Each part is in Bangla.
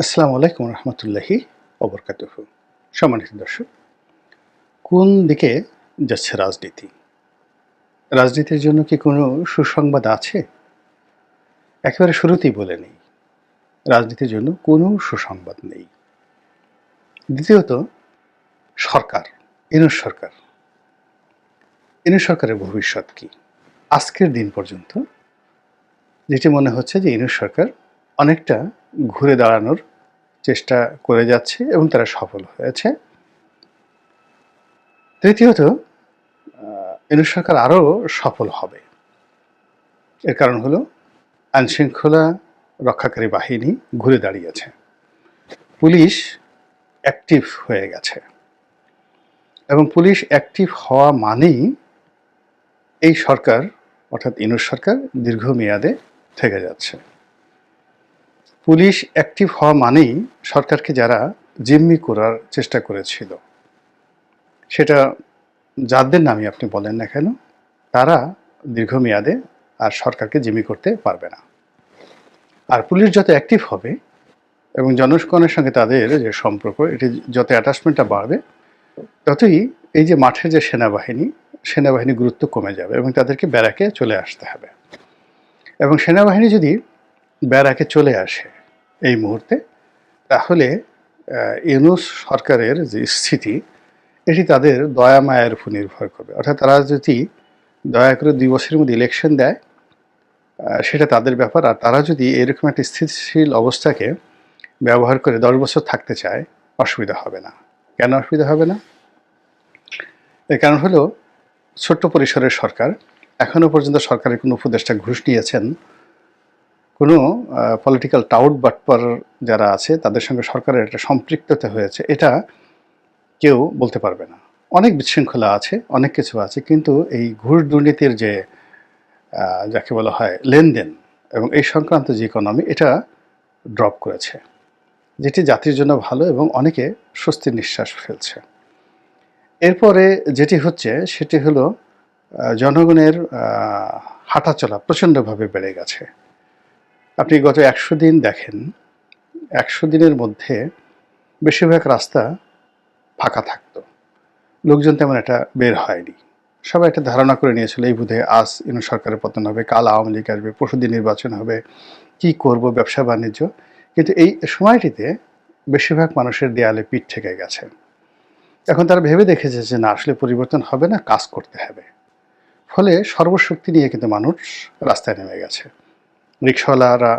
আসসালামু আলাইকুম রহমতুল্লাহি অবরকাতুহ সম্মানিত দর্শক, কোন দিকে যাচ্ছে রাজনীতি? রাজনীতির জন্য কি কোনো সুসংবাদ আছে? একেবারে শুরুতেই বলে নেই, রাজনীতির জন্য কোনো সুসংবাদ নেই। দ্বিতীয়ত, সরকার, ইনুস সরকার। ইনুস সরকারের ভবিষ্যৎ কি? আজকের দিন পর্যন্ত যেটি মনে হচ্ছে যে ইনুস সরকার অনেকটা ঘুরে দাঁড়ানোর চেষ্টা করে যাচ্ছে এবং তারা সফল হয়েছে। তৃতীয়ত ইনুস সরকার আরও সফল হবে। এর কারণ হলো, আইনশৃঙ্খলা রক্ষাকারী বাহিনী ঘুরে দাঁড়িয়েছে। পুলিশ অ্যাক্টিভ হয়ে গেছে। এবং পুলিশ অ্যাক্টিভ হওয়া মানেই এই সরকার, অর্থাৎ ইনুস সরকার দীর্ঘমেয়াদে থেকে যাচ্ছে। পুলিশ অ্যাক্টিভ হওয়া মানেই সরকারকে যারা জিম্মি করার চেষ্টা করেছিল। সেটা যাদের নামই আপনি বলেন না কেন? তারা দীর্ঘমেয়াদে আর সরকারকে জিম্মি করতে পারবে না। আর পুলিশ যত অ্যাক্টিভ হবে এবং জনগণের সঙ্গে তাদের যে সম্পর্ক, এটি যত অ্যাটাচমেন্টটা বাড়বে, ততই এই যে মাঠের যে সেনাবাহিনী সেনাবাহিনী গুরুত্ব কমে যাবে এবং তাদেরকে ব্যারাকে চলে আসতে হবে। এবং সেনাবাহিনী যদি ব্যারাকে চলে আসে এই মুহূর্তে, তাহলে ইউনুস সরকারের যে স্থিতি, এটি তাদের দয়া মায়ের উপর নির্ভর করবে। অর্থাৎ তারা যদি দয়া করে দুই বছরের মধ্যে ইলেকশন দেয় সেটা তাদের ব্যাপার। আর তারা যদি এরকম একটা স্থিতিশীল অবস্থাকে ব্যবহার করে দশ বছর থাকতে চায়, অসুবিধা হবে না। কেন অসুবিধা হবে না? এর কারণ হলো ছোট্ট পরিসরের সরকার। এখনও পর্যন্ত সরকারের কোনো উপদেষ্টা ঘুষ নিয়েছেন কোনো পলিটিক্যাল টাউট বাটপার যারা আছে, তাদের সঙ্গে সরকারের একটা সম্পৃক্ততা হয়েছে, এটা কেউ বলতে পারবে না। অনেক বিশৃঙ্খলা আছে, অনেক কিছু আছে, কিন্তু এই ঘুষ দুর্নীতির যে যাকে বলা হয় লেনদেন এবং এই সংক্রান্ত যে ইকোনমি এটা ড্রপ করেছে। যেটি জাতির জন্য ভালো এবং অনেকে স্বস্তির নিঃশ্বাস ফেলছে। এরপরে যেটি হচ্ছে, সেটি হলো জনগণের হাঁটাচলা প্রচণ্ডভাবে বেড়ে গেছে। আপনি গত একশো দিন দেখেন, একশো দিনের মধ্যে বেশিরভাগ রাস্তা ফাঁকা থাকতো। লোকজন তেমন একটা বের হয়নি। সবাই একটা ধারণা করে নিয়েছিল, এই বুধে আজ ইনু সরকারের পতন হবে, কাল আওয়ামী লীগ আসবে পরশুদিন নির্বাচন হবে, কি করব ব্যবসা বাণিজ্য। কিন্তু এই সময়টিতে বেশিরভাগ মানুষের দেয়ালে পিঠ থেকে গেছে। এখন তারা ভেবে দেখেছে যে না, আসলে পরিবর্তন হবে না, কাজ করতে হবে। ফলে সর্বশক্তি নিয়ে কিন্তু মানুষ রাস্তায় নেমে গেছে। রিক্সাওয়ালারা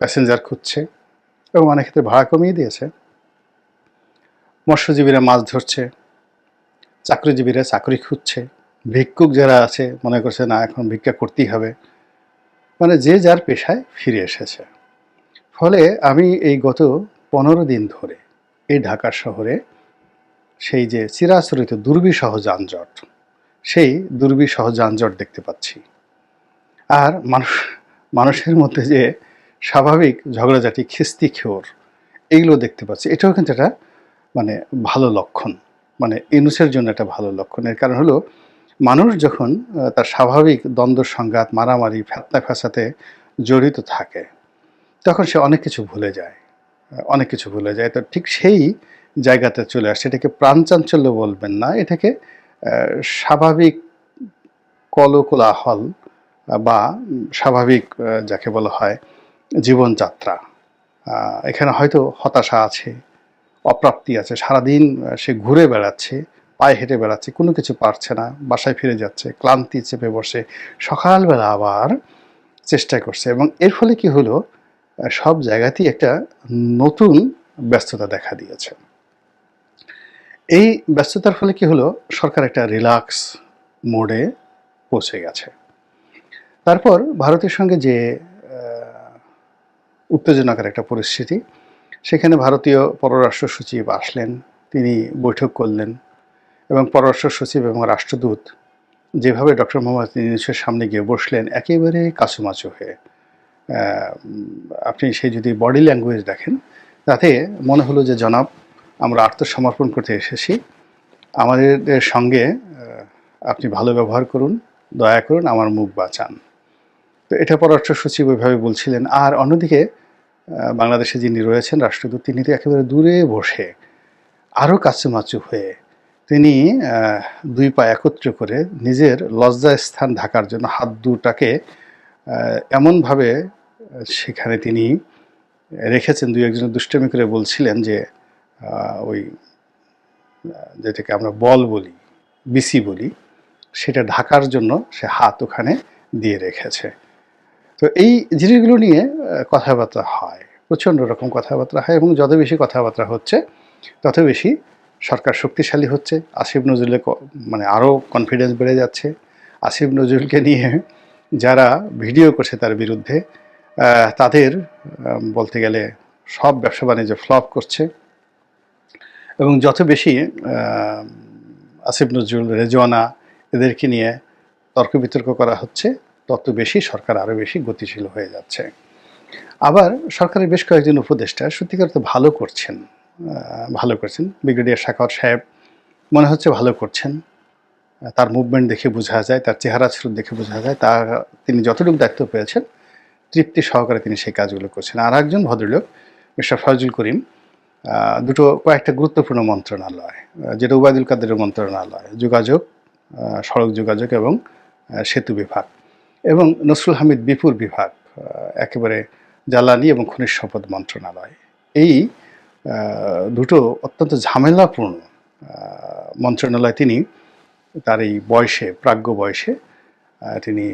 প্যাসেঞ্জার খুঁজছে এবং অনেক ক্ষেত্রে ভাড়া কমিয়ে দিয়েছে। মৎস্যজীবীরা মাছ ধরছে, চাকরিজীবীরা চাকরি খুঁজছে, ভিক্ষুক যারা আছে মনে করছে, না, এখন ভিক্ষা করতেই হবে। মানে যে যার পেশায় ফিরে এসেছে। ফলে আমি এই গত পনেরো দিন ধরে এই ঢাকা শহরে সেই যে চিরাচরিত দুর্বিসহ যানজট, সেই দুর্বিসহ যানজট দেখতে পাচ্ছি। আর মানুষ মানুষের মধ্যে যে স্বাভাবিক ঝগড়াঝাটি খিস্তি খেওর এইগুলো দেখতে পাচ্ছি। এটাও কিন্তু একটা মানে ভালো লক্ষণ। মানে ইনুসের জন্য একটা ভালো লক্ষণ। এর কারণ হলো, মানুষ যখন তার স্বাভাবিক দ্বন্দ্ব, সংঘাত, মারামারি, ফ্যাতনা ফ্যাসাতে জড়িত থাকে, তখন সে অনেক কিছু ভুলে যায়। অনেক কিছু ভুলে যায়। তো ঠিক সেই জায়গাতে চলে আসে। এটাকে প্রাণচাঞ্চল্য বলবেন না। এটাকে স্বাভাবিক কলকোলাহল বা স্বাভাবিক যাকে বলা হয় জীবনযাত্রা। এখানে হয়তো হতাশা আছে, অপ্রাপ্তি আছে, সারাদিন সে ঘুরে বেড়াচ্ছে, পায়ে হেঁটে বেড়াচ্ছে, কোনো কিছু পারছে না, বাসায় ফিরে যাচ্ছে, ক্লান্তি চেপে বসে, সকালবেলা আবার চেষ্টা করছে এবং এর ফলে কি হলো সব জায়গাতেই একটা নতুন ব্যস্ততা দেখা দিয়েছে। এই ব্যস্ততার ফলে কি হলো, সরকার একটা রিল্যাক্স মোডে পৌঁছে গেছে। তারপর ভারতের সঙ্গে যে উত্তেজনাকার একটা পরিস্থিতি, সেখানে ভারতীয় পররাষ্ট্র সচিব আসলেন, তিনি বৈঠক করলেন এবং পররাষ্ট্র সচিব এবং রাষ্ট্রদূত যেভাবে ডক্টর মোহাম্মদ ইউনুসের সামনে গিয়ে বসলেন, একেবারে কাছুমাচু হয়ে। আপনি সেই যদি বডি ল্যাঙ্গুয়েজ দেখেন, তাতে মনে হলো যে, জনাব, আমরা আত্মসমর্পণ করতে এসেছি। আমাদের সঙ্গে আপনি ভালো ব্যবহার করুন, দয়া করুন, আমার মুখ বাঁচান। তো এটা পররাষ্ট্র সচিব ওইভাবে বলছিলেন। আর অন্যদিকে বাংলাদেশে যিনি রয়েছেন, রাষ্ট্রদূত, তিনি তো একেবারে দূরে বসে, আরও কাচুমাচু হয়ে তিনি দুই পা একত্র করে নিজের লজ্জা স্থান ঢাকার জন্য হাত দুটাকে এমনভাবে সেখানে তিনি রেখেছেন। দুই একজন দুষ্টামি করে বলছিলেন যে ওই যেটাকে আমরা বল বলি, বিসি বলি, সেটা ঢাকার জন্য সে হাত ওখানে দিয়ে রেখেছে। তো এই জিনিসগুলো নিয়ে কথাবার্তা হয়, প্রচণ্ড রকম কথাবার্তা হয় এবং যত বেশি কথাবার্তা হচ্ছে, তত বেশি সরকার শক্তিশালী হচ্ছে। আসিফ নজরুলের মানে আরও কনফিডেন্স বেড়ে যাচ্ছে। আসিফ নজরুলকে নিয়ে যারা ভিডিও করছে তার বিরুদ্ধে তাদের বলতে গেলে সব ব্যবসা বাণিজ্য ফ্লপ করছে। এবং যত বেশি আসিফ নজরুল, রেজওয়ানা এদেরকে নিয়ে তর্ক বিতর্ক করা হচ্ছে তত বেশি সরকার আরও বেশি গতিশীল হয়ে যাচ্ছে। আবার সরকারের বেশ কয়েকজন উপদেষ্টা সত্যিকার তো ভালো করছেন ভালো করছেন। ব্রিগেডিয়ার শাখার সাহেব মনে হচ্ছে ভালো করছেন। তার মুভমেন্ট দেখে বোঝা যায়, তার চেহারা স্রোত দেখে বোঝা যায়। তা তিনি যতটুকু দায়িত্ব পেয়েছেন, তৃপ্তি সহকারে তিনি সেই কাজগুলো করছেন। আর একজন ভদ্রলোক, মিস্টার ফজল করিম দুটো কয়েকটা গুরুত্বপূর্ণ মন্ত্রণালয় যেটা উবায়দুল কাদের মন্ত্রণালয়, যোগাযোগ সড়ক যোগাযোগ এবং সেতু বিভাগ। এবং নসরুল হামিদ বিপুর বিভাগ একেবারে জ্বালানি এবং খনিজ সম্পদ মন্ত্রণালয়। এই দুটো অত্যন্ত ঝামেলাপূর্ণ মন্ত্রণালয়। তিনি তার এই বয়সে, প্রাজ্ঞ বয়সে তিনি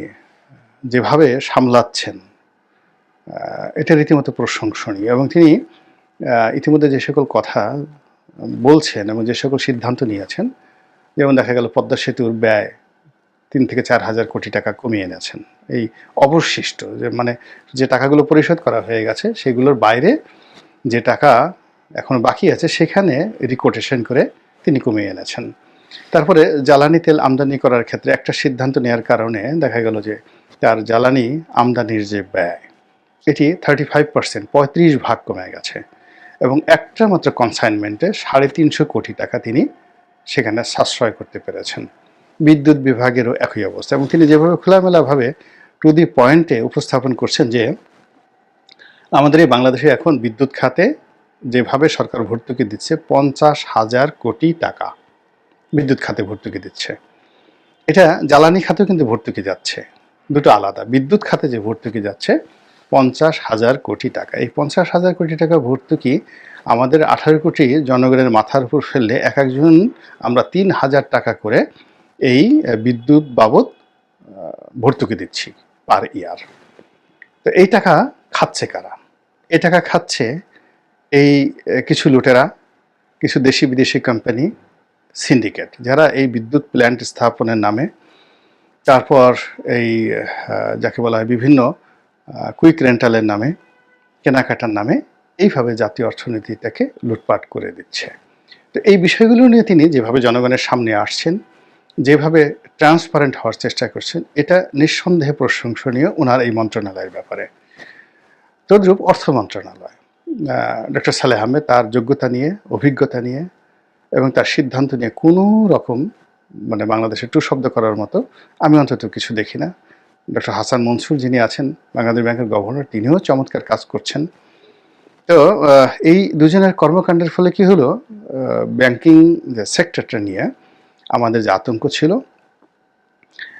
যেভাবে সামলাচ্ছেন এটা রীতিমতো প্রশংসনীয়। এবং তিনি ইতিমধ্যে যে সকল কথা বলছেন এবং যে সকল সিদ্ধান্ত নিয়েছেন, যেমন দেখা গেল পদ্মা সেতুর ব্যয় তিন থেকে চার হাজার কোটি টাকা কমিয়ে এনেছেন। এই অবশিষ্ট যে মানে যে টাকাগুলো পরিশোধ করা হয়ে গেছে, সেগুলোর বাইরে যে টাকা এখন বাকি আছে, সেখানে রিকোটেশন করে তিনি কমিয়ে এনেছেন। তারপরে জ্বালানি তেল আমদানি করার ক্ষেত্রে একটা সিদ্ধান্ত নেওয়ার কারণে দেখা গেল যে তার জ্বালানি আমদানির যে ব্যয়, এটি থার্টি ফাইভ পার্সেন্ট পঁয়ত্রিশ ভাগ কমে গেছে এবং একটা মাত্র কনসাইনমেন্টে সাড়ে তিনশো কোটি টাকা তিনি সেখানে সাশ্রয় করতে পেরেছেন। বিদ্যুৎ বিভাগেরও একই অবস্থা। এবং তিনি যেভাবে খোলামেলাভাবে টু দি পয়েন্টে উপস্থাপন করছেন যে, আমাদের এই বাংলাদেশে এখন বিদ্যুৎ খাতে যেভাবে সরকার ভর্তুকি দিচ্ছে, পঞ্চাশ হাজার কোটি টাকা বিদ্যুৎ খাতে ভর্তুকি দিচ্ছে। এটা জ্বালানি খাতেও কিন্তু ভর্তুকি যাচ্ছে, দুটো আলাদা। বিদ্যুৎ খাতে যে ভর্তুকি যাচ্ছে, পঞ্চাশ হাজার কোটি টাকা। এই পঞ্চাশ হাজার কোটি টাকা ভর্তুকি আমাদের আঠারো কোটি জনগণের মাথার উপর ফেললে এক একজন আমরা তিন হাজার টাকা করে এই বিদ্যুৎ বাবদ ভর্তুকি দিচ্ছি পার ইয়ার তো এই টাকা খাচ্ছে কারা? এই টাকা খাচ্ছে এই কিছু লুটেরা, কিছু দেশি বিদেশি কোম্পানি সিন্ডিকেট যারা এই বিদ্যুৎ প্ল্যান্ট স্থাপনের নামে তারপর এই যাকে বলা হয় বিভিন্ন কুইক রেন্টালের নামে, কেনাকাটার নামে এইভাবে জাতীয় অর্থনীতিটাকে লুটপাট করে দিচ্ছে। তো এই বিষয়গুলো নিয়ে তিনি যেভাবে জনগণের সামনে আসছেন যেভাবে ট্রান্সপারেন্ট হওয়ার চেষ্টা করছেন, এটা নিঃসন্দেহে প্রশংসনীয় ওনার এই মন্ত্রণালয়ের ব্যাপারে। তদ্রূপ অর্থ মন্ত্রণালয় ডক্টর সালেহ আহমেদ তার যোগ্যতা নিয়ে, অভিজ্ঞতা নিয়ে এবং তার সিদ্ধান্ত নিয়ে কোনো রকম মানে বাংলাদেশে টু শব্দ করার মতো আমি অন্তত কিছু দেখি না। ডক্টর হাসান মনসুর যিনি আছেন, বাংলাদেশ ব্যাংকের গভর্নর, তিনিও চমৎকার কাজ করছেন। তো এই দুজনের কর্মকাণ্ডের ফলে কি হলো? ব্যাংকিং যে সেক্টরটা নিয়ে আমাদের যে আতঙ্ক ছিল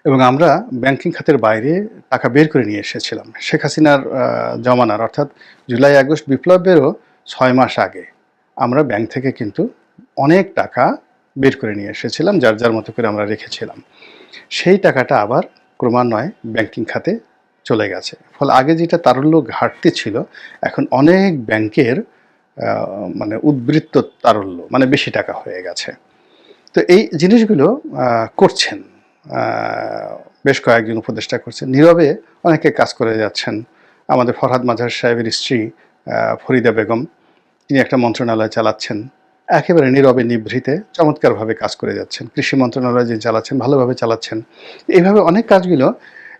এবং আমরা ব্যাংকিং খাতের বাইরে টাকা বের করে নিয়ে এসেছিলাম। শেখ হাসিনার জমানার অর্থাৎ জুলাই, আগস্ট বিপ্লবেরও ছয় মাস আগে আমরা ব্যাংক থেকে কিন্তু অনেক টাকা বের করে নিয়ে এসেছিলাম, যার যার মতো করে আমরা রেখেছিলাম। সেই টাকাটা আবার ক্রমান্বয়ে ব্যাংকিং খাতে চলে গেছে। ফলে আগে যেটা তারল্য ঘাটতি ছিল, এখন অনেক ব্যাংকের মানে উদ্বৃত্ত তারল্য মানে বেশি টাকা হয়ে গেছে। তো এই জিনিসগুলো করছেন। বেশ কয়েকজন উপদেষ্টা করছেন। নীরবে অনেকে কাজ করে যাচ্ছেন। আমাদের ফরহাদ মাজার সাহেবের স্ত্রী ফরিদা বেগম, তিনি একটা মন্ত্রণালয় চালাচ্ছেন। একেবারে নীরবে নিভৃতে চমৎকারভাবে কাজ করে যাচ্ছেন। কৃষি মন্ত্রণালয় যে চালাচ্ছেন, ভালোভাবে চালাচ্ছেন। এইভাবে অনেক কাজগুলো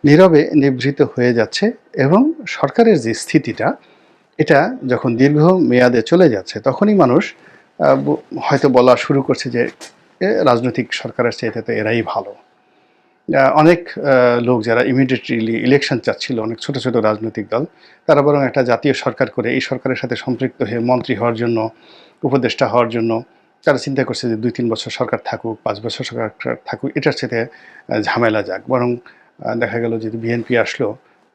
নীরবে নিভৃত হয়ে যাচ্ছে এবং সরকারের যে স্থিতিটা, এটা যখন দীর্ঘ মেয়াদে চলে যাচ্ছে, তখনই মানুষ হয়তো বলা শুরু করছে যে রাজনৈতিক সরকারের চাইতে তো এরাই ভালো। অনেক লোক যারা ইমিডিয়েটলি ইলেকশন চাচ্ছিল, অনেক ছোট ছোট রাজনৈতিক দল, তারা বরং একটা জাতীয় সরকার করে এই সরকারের সাথে সম্পৃক্ত হয়ে মন্ত্রী হওয়ার জন্য, উপদেষ্টা হওয়ার জন্য, তারা চিন্তা করছে যে দুই তিন বছর সরকার থাকুক, পাঁচ বছর সরকার থাকুক, এটার সাথে ঝামেলা যাক। বরং দেখা গেল যদি বিএনপি আসলো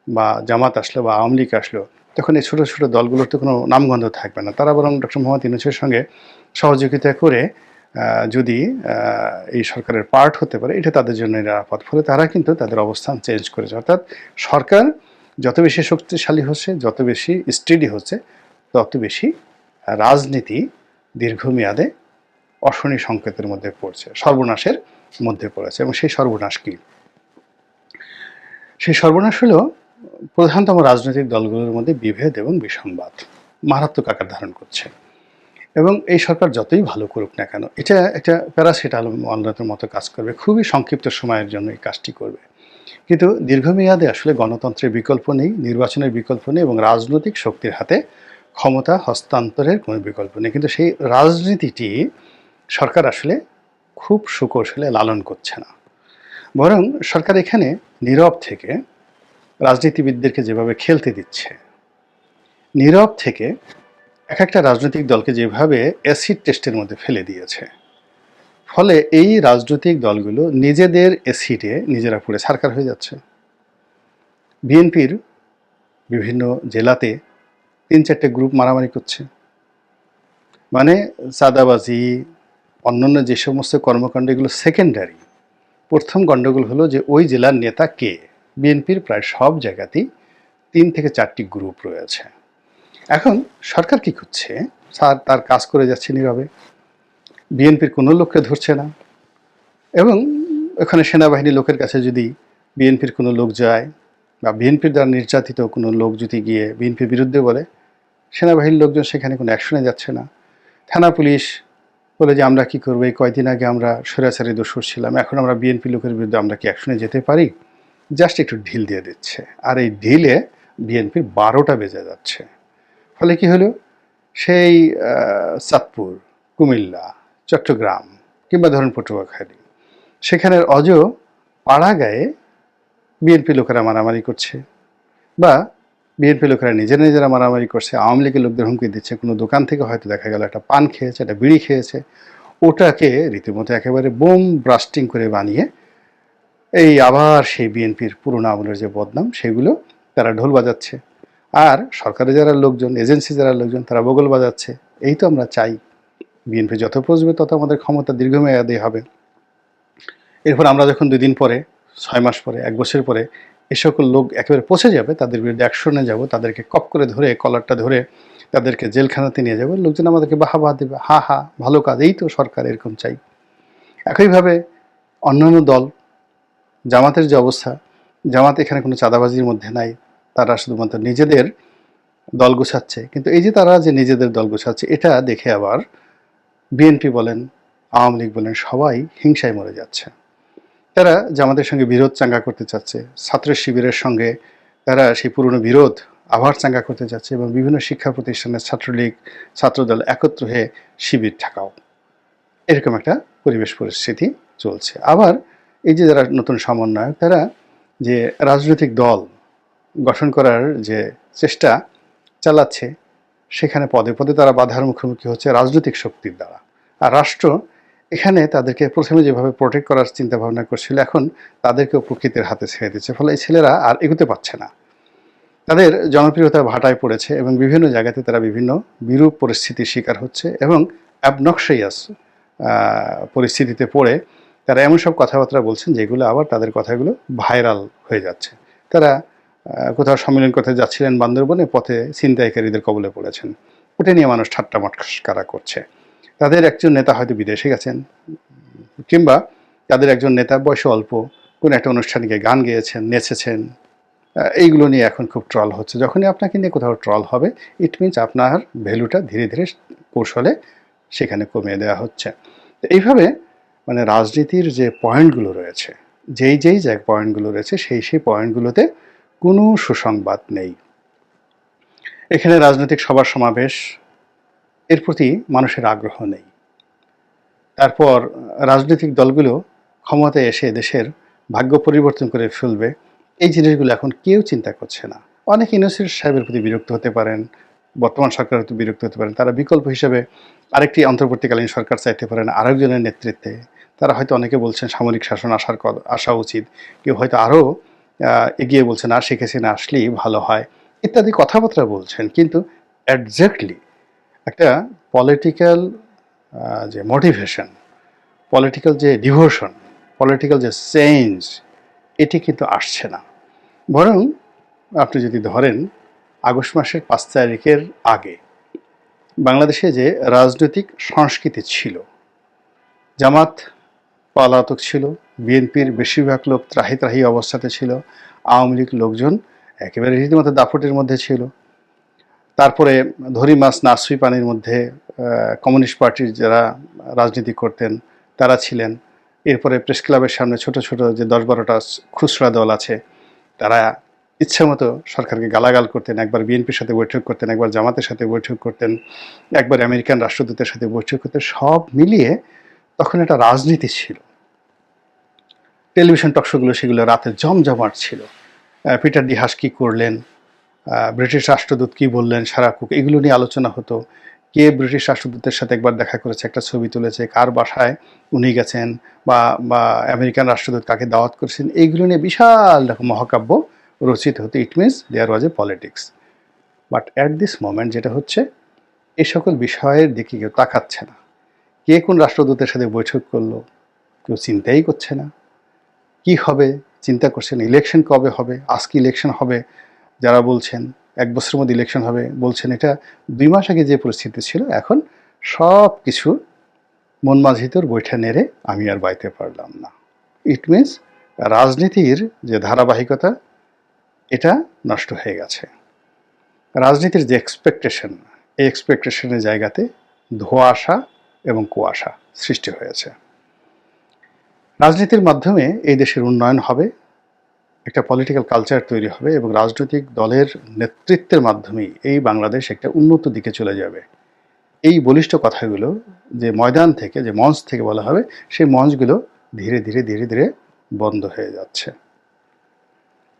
বা জামাত আসলো বা আওয়ামী লীগ আসলো, তখন এই ছোটো ছোটো দলগুলোর তো কোনো নামগন্ধ থাকবে না। তারা বরং ডক্টর মোহাম্মদ ইউনুসের সঙ্গে সহযোগিতা করে যদি এই সরকারের পার্ট হতে পারে, এটা তাদের জন্য নিরাপদ। ফলে তারা কিন্তু তাদের অবস্থান চেঞ্জ করেছে। অর্থাৎ সরকার যত বেশি শক্তিশালী হচ্ছে, যত বেশি স্টেডি হচ্ছে, তত বেশি রাজনীতি দীর্ঘমেয়াদে অশনি সংকেতের মধ্যে পড়ছে, সর্বনাশের মধ্যে পড়েছে। এবং সেই সর্বনাশ কি? সেই সর্বনাশ হলো প্রধানতম রাজনৈতিক দলগুলোর মধ্যে বিভেদ এবং বিসংবাদ। মারাত্মক আকার ধারণ করছে। এবং এই সরকার যতই ভালো করুক না কেন, এটা একটা প্যারাসিটাল প্যারাসিটামলের মতো কাজ করবে, খুবই সংক্ষিপ্ত সময়ের জন্য এই কাজটি করবে। কিন্তু দীর্ঘমেয়াদে আসলে গণতন্ত্রের বিকল্প নেই, নির্বাচনের বিকল্প নেই এবং রাজনৈতিক শক্তির হাতে ক্ষমতা হস্তান্তরের কোনো বিকল্প নেই। কিন্তু সেই রাজনীতিটি সরকার আসলে খুব সুকৌশলে লালন করছে না। বরং সরকার এখানে নীরব থেকে রাজনীতিবিদদেরকে যেভাবে খেলতে দিচ্ছে, নীরব থেকে এক একটা রাজনৈতিক দলকে যেভাবে অ্যাসিড টেস্টের মধ্যে ফেলে দিয়েছে, ফলে এই রাজনৈতিক দলগুলো নিজেদের অ্যাসিডে নিজেরা পুড়ে ছারকার হয়ে যাচ্ছে। বিএনপির বিভিন্ন জেলাতে তিন চারটে গ্রুপ মারামারি করছে। মানে চাঁদাবাজি, অন্যান্য যে সমস্ত কর্মকাণ্ড, এগুলো সেকেন্ডারি প্রথম গণ্ডগোল হলো যে ওই জেলার নেতা কে? বিএনপির প্রায় সব জায়গাতেই তিন থেকে চারটি গ্রুপ রয়েছে। এখন সরকার কি করছে স্যার, তার কাজ করে যাচ্ছে নীরবে। বিএনপির কোনো লোককে ধরছে না। এবং ওখানে সেনাবাহিনী লোকের কাছে যদি বিএনপির কোনো লোক যায় বা বিএনপির দ্বারা নির্যাতিত কোনো লোক যদি গিয়ে বিএনপির বিরুদ্ধে বলে, সেনাবাহিনীর লোকজন সেখানে কোনো অ্যাকশনে যাচ্ছে না। থানা পুলিশ বলে যে, আমরা কি করব? এই কয়দিন আগে আমরা সরাসরি দোষর ছিলাম। এখন আমরা বিএনপি লোকের বিরুদ্ধে আমরা কি অ্যাকশনে যেতে পারি? জাস্ট একটু ঢিল দিয়ে দিচ্ছে। আর এই ঢিলে বিএনপির বারোটা বেজে যাচ্ছে। ফলে কি হলো? সেই চাঁদপুর কুমিল্লা, চট্টগ্রাম কিংবা ধরুন পটুয়াখালী, সেখানের অজ পাড়া গায়ে বিএনপি লোকেরা মারামারি করছে বা বিএনপি লোকেরা নিজেরা নিজেরা মারামারি করছে, আওয়ামী লীগের লোকদের হুমকি দিচ্ছে। কোনো দোকান থেকে হয়তো দেখা গেল একটা পান খেয়েছে, একটা বিড়ি খেয়েছে। ওটাকে রীতিমতো একেবারে বোম ব্রাস্টিং করে বানিয়ে এই আবার সেই বিএনপির পুরোনো আমলের যে বদনাম, সেগুলো তারা ঢোল বাজাচ্ছে। আর সরকারের যারা লোকজন এজেন্সি যারা লোকজন, তারা বগল বাজাচ্ছে। এই তো আমরা চাই। বিএনপি যত পৌঁছবে তত আমাদের ক্ষমতা দীর্ঘমেয়াদী হবে। এরপর আমরা যখন দুদিন পরে, ছয় মাস পরে, এক বছর পরে এ সকল লোক একেবারে পচে যাবে, তাদের বিরুদ্ধে অ্যাকশনে যাব, তাদেরকে কপ করে ধরে কলারটা ধরে তাদেরকে জেলখানাতে নিয়ে যাব, লোকজন আমাদেরকে বাহা বাহ দেবে। হা হা, ভালো কাজ, এই তো সরকার এরকম চাই। একইভাবে অন্যান্য দল, জামাতের যে অবস্থা, জামাত এখানে কোনো চাঁদাবাজির মধ্যে নাই। তারা শুধুমাত্র নিজেদের দল গোছাচ্ছে। কিন্তু এই যে তারা যে নিজেদের দল গোছাচ্ছে, এটা দেখে আবার বিএনপি বলেন, আওয়ামী লীগ বলেন, সবাই হিংসায় মরে যাচ্ছে। তারা জামাতের সঙ্গে বিরোধ চাঙ্গা করতে চাচ্ছে ছাত্র শিবিরের সঙ্গে তারা সেই পুরনো বিরোধ আবার চাঙ্গা করতে চাচ্ছে এবং বিভিন্ন শিক্ষা প্রতিষ্ঠানের ছাত্রলীগ, ছাত্রদল একত্র হয়ে শিবির ঠাকাও। এরকম একটা পরিবেশ পরিস্থিতি চলছে। আবার এই যে যারা নতুন সমন্বয়ক, তারা যে রাজনৈতিক দল গঠন করার যে চেষ্টা চালাচ্ছে, সেখানে পদে পদে তারা বাধার মুখোমুখি হচ্ছে রাজনৈতিক শক্তির দ্বারা। আর রাষ্ট্র এখানে তাদেরকে প্রথমে যেভাবে প্রোটেক্ট করার চিন্তা ভাবনা করছিল, এখন তাদেরকেও প্রকৃতির হাতে ছেড়ে দিচ্ছে। ফলে এই ছেলেরা আর এগোতে পারছে না। তাদের জনপ্রিয়তা ভাটায় পড়েছে এবং বিভিন্ন জায়গাতে তারা বিভিন্ন বিরূপ পরিস্থিতির শিকার হচ্ছে এবং অ্যাবনক্সিয়াস পরিস্থিতিতে পড়ে। তারা এমন সব কথাবার্তা বলছেন যেগুলো আবার তাদের কথাগুলো ভাইরাল হয়ে যাচ্ছে। তারা কোথাও সম্মেলন করতে যাচ্ছিলেন বান্দরবনে, পথে ছিনতাইকারীদের কবলে পড়েছেন। ওটা নিয়ে মানুষ ঠাট্টা মটকারা করছে। তাদের একজন নেতা হয়তো বিদেশে গেছেন, কিংবা তাদের একজন নেতা বয়সে অল্প, কোনো একটা অনুষ্ঠানে গিয়ে গান গেয়েছেন, নেচেছেন। এইগুলো নিয়ে এখন খুব ট্রল হচ্ছে। যখনই আপনাকে নিয়ে কোথাও ট্রল হবে ইট মিনস আপনার ভ্যালুটা ধীরে ধীরে কৌশলে সেখানে কমিয়ে দেওয়া হচ্ছে। এইভাবে মানে রাজনীতির যে পয়েন্টগুলো রয়েছে, যেই যেই যে পয়েন্টগুলো রয়েছে, সেই সেই পয়েন্টগুলোতে কোনো সুসংবাদ নেই। এখানে রাজনৈতিক সবার সমাবেশ, এর প্রতি মানুষের আগ্রহ নেই। তারপর রাজনৈতিক দলগুলো ক্ষমতায় এসে দেশের ভাগ্য পরিবর্তন করে ফেলবে, এই জিনিসগুলো এখন কেউ চিন্তা করছে না। অনেক ইউনিভার্সিটি সাহেবের প্রতি বিরক্ত হতে পারেন, বর্তমান সরকারের প্রতি বিরক্ত হতে পারেন। তারা বিকল্প হিসেবে আরেকটি অন্তর্বর্তীকালীন সরকার চাইতে পারেন আরেকজনের নেতৃত্বে। তারা হয়তো অনেকে বলছেন সামরিক শাসন আসার আসা উচিত। কেউ হয়তো আরও এগিয়ে বলছেন, আর শেখ হাসিনা আসলেই ভালো হয়। ইত্যাদি কথাবার্তা বলছেন। কিন্তু একজ্যাক্টলি একটা পলিটিক্যাল যে মোটিভেশন পলিটিক্যাল যে ডিভোশন পলিটিক্যাল যে চেঞ্জ এটি কিন্তু আসছে না। বরং আপনি যদি ধরেন, আগস্ট মাসের পাঁচ তারিখের আগে বাংলাদেশে যে রাজনৈতিক সংস্কৃতি ছিল, জামাত পলাতক ছিল। বিএনপির বেশিরভাগ লোক ত্রাহি ত্রাহি অবস্থাতে ছিল। আওয়ামী লীগ লোকজন একেবারে রীতিমতো দাফটের মধ্যে ছিল। তারপরে ধরি মাছ নাসুই পানির মধ্যে কমিউনিস্ট পার্টির যারা রাজনীতি করতেন, তারা ছিলেন। এরপরে প্রেস ক্লাবের সামনে ছোট ছোট যে দশ বারোটা খুচরা দল আছে, তারা ইচ্ছা মতো সরকারকে গালাগাল করতেন। একবার বিএনপির সাথে বৈঠক করতেন, একবার জামাতের সাথে বৈঠক করতেন, একবার আমেরিকান রাষ্ট্রদূতের সাথে বৈঠক করতেন, সব মিলিয়ে তখন একটা রাজনীতি ছিল। টেলিভিশন টকশোগুলো সেগুলো রাতে জমজমাট ছিল। পিটার ডি হাস কী করলেন? ব্রিটিশ রাষ্ট্রদূত কী বললেন? সারা কুক এগুলো নিয়ে আলোচনা হতো। কে ব্রিটিশ রাষ্ট্রদূতের সাথে একবার দেখা করেছে, একটা ছবি তুলেছে, কার বাসায় উনি গেছেন বা বা আমেরিকান রাষ্ট্রদূত কাকে দাওয়াত করেছেন এইগুলো নিয়ে বিশাল রকম মহাকাব্য রচিত হতো। It means there was a politics but at this moment যেটা হচ্ছে এই সকল বিষয়ের দিকে কেউ তাকাচ্ছে না। কে কোন রাষ্ট্রদূতের সাথে বৈঠক করল, কেউ চিন্তাই করছে না। কি হবে চিন্তা করছেন? ইলেকশন কবে হবে? আজকে ইলেকশন হবে? যারা বলছেন, এক বছরের মধ্যে ইলেকশন হবে বলছেন, এটা দুই মাস আগে যে পরিস্থিতি ছিল, এখন সব কিছু মন মাঝিতর বৈঠা নেড়ে আমি আর বাইতে পারলাম না। ইট মিনস রাজনীতির যে ধারাবাহিকতা, এটা নষ্ট হয়ে গেছে। রাজনীতির যে এক্সপেকটেশন এই এক্সপেকটেশনের জায়গাতে ধোঁয়াশা এবং কুয়াশা সৃষ্টি হয়েছে। রাজনীতির মাধ্যমে এই দেশের উন্নয়ন হবে, একটা পলিটিক্যাল কালচার তৈরি হবে এবং রাজনৈতিক দলের নেতৃত্বের মাধ্যমেই এই বাংলাদেশ একটা উন্নত দিকে চলে যাবে। এই বলিষ্ঠ কথাগুলো যে ময়দান থেকে, যে মঞ্চ থেকে বলা হবে, সেই মঞ্চগুলো ধীরে ধীরে ধীরে ধীরে বন্ধ হয়ে যাচ্ছে।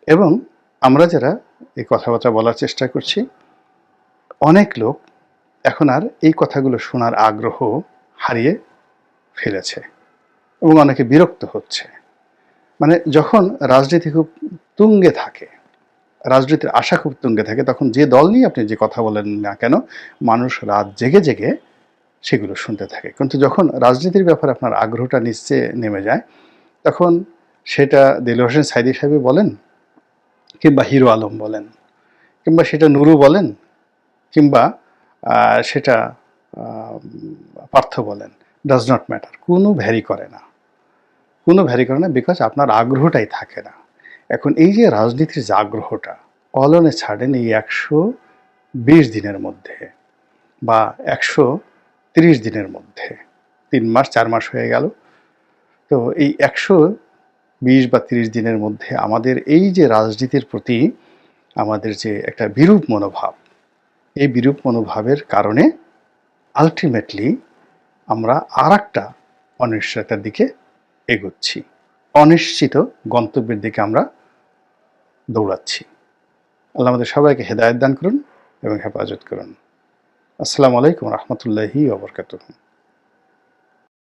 এবং আমরা যারা এই কথাবার্তা বলার চেষ্টা করছি, অনেক লোক এখন আর এই কথাগুলো শোনার আগ্রহ হারিয়ে ফেলেছে। এবং অনেকে বিরক্ত হচ্ছে। মানে যখন রাজনীতি খুব তুঙ্গে থাকে, রাজনীতির আশা খুব তুঙ্গে থাকে, তখন যে দল নিয়ে আপনি যে কথা বলেন না কেন, মানুষ রাত জেগে জেগে সেগুলো শুনতে থাকে। কিন্তু যখন রাজনীতির ব্যাপারে আপনার আগ্রহটা নিচে নেমে যায়, তখন সেটা দিল হোসেন সাইদি সাহেব বলেন, কিংবা হিরো আলম বলেন, কিংবা সেটা নুরু বলেন, কিংবা সেটা পার্থ বলেন ডাজ নট ম্যাটার কোনো ভ্যারি করে না। কোনো ভ্যারি করে না বিকজ আপনার আগ্রহটাই থাকে না। এখন এই যে রাজনীতির যে আগ্রহটা অলনে ছাড়েন এই একশো বিশ দিনের মধ্যে বা একশো তিরিশ দিনের মধ্যে। তিন মাস, চার মাস হয়ে গেল। তো এই একশো বিশ বা তিরিশ দিনের মধ্যে আমাদের এই যে রাজনীতির প্রতি আমাদের যে একটা বিরূপ মনোভাব, এই বিরূপ মনোভাবের কারণে আলটিমেটলি আমরা আর একটা অনিশ্চয়তার দিকে এগোচ্ছি। অনিশ্চিত গন্তব্যের দিকে আমরা দৌড়াচ্ছি। আল্লাহ আমাদের সবাইকে হেদায়ত দান করুন এবং হেফাজত করুন। আসসালামু আলাইকুম রহমতুল্লাহি ওবরকাতুহ